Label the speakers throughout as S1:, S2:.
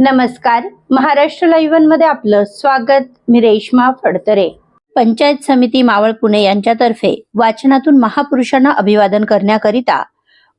S1: नमस्कार. महाराष्ट्र लाईव्हमध्ये आपलं स्वागत. मी रेश्मा फडतरे. पंचायत समिती मावळ पुणे यांच्यातर्फे वाचनातून महापुरुषांना अभिवादन करण्याकरिता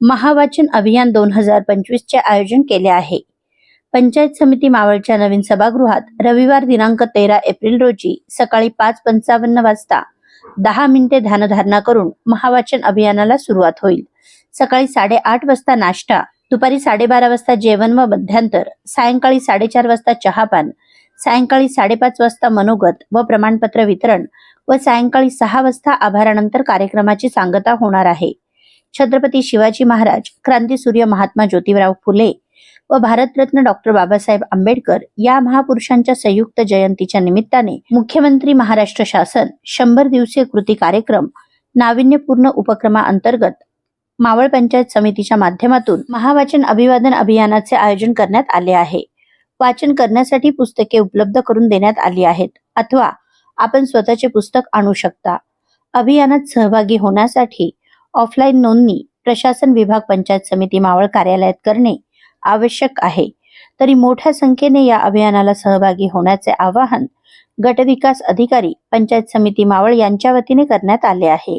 S1: महावाचन अभियान दोन हजार पंचवीस चे आयोजन केले आहे. पंचायत समिती मावळच्या नवीन सभागृहात रविवार दिनांक तेरा एप्रिल रोजी सकाळी पाच पंचावन्न वाजता दहा मिनिटे ध्यानधारणा करून महावाचन अभियानाला सुरुवात होईल. सकाळी साडेआठ वाजता नाश्ता दुपारी साडेबारा वाजता जेवण व मध्यांतर सायंकाळी साडेचार वाजता चहापान सायंकाळी साडेपाच वाजता मनोगत व प्रमाणपत्र वितरण व सायंकाळी सहा वाजता आभारानंतर कार्यक्रमाची सांगता होणार आहे. छत्रपती शिवाजी महाराज क्रांतीसूर्य महात्मा ज्योतिराव फुले व भारतरत्न डॉक्टर बाबासाहेब आंबेडकर या महापुरुषांच्या संयुक्त जयंतीच्या निमित्ताने मुख्यमंत्री महाराष्ट्र शासन शंभर दिवसीय कृती कार्यक्रम नाविन्यपूर्ण उपक्रमाअंतर्गत मावळ पंचायत समितीच्या माध्यमातून महावाचन अभिवादन अभियानाचे आयोजन करण्यात आले आहे. वाचन करण्यासाठी पुस्तके उपलब्ध करून देण्यात आली आहेत. अथवा आपण स्वतःचे पुस्तक आणू शकता. अभियानात सहभागी होण्यासाठी ऑफलाईन नोंदणी प्रशासन विभाग पंचायत समिती मावळ कार्यालयात करणे आवश्यक आहे. तरी मोठ्या संख्येने या अभियानाला सहभागी होण्याचे आवाहन गटविकास अधिकारी पंचायत समिती मावळ यांच्या वतीने करण्यात आले आहे.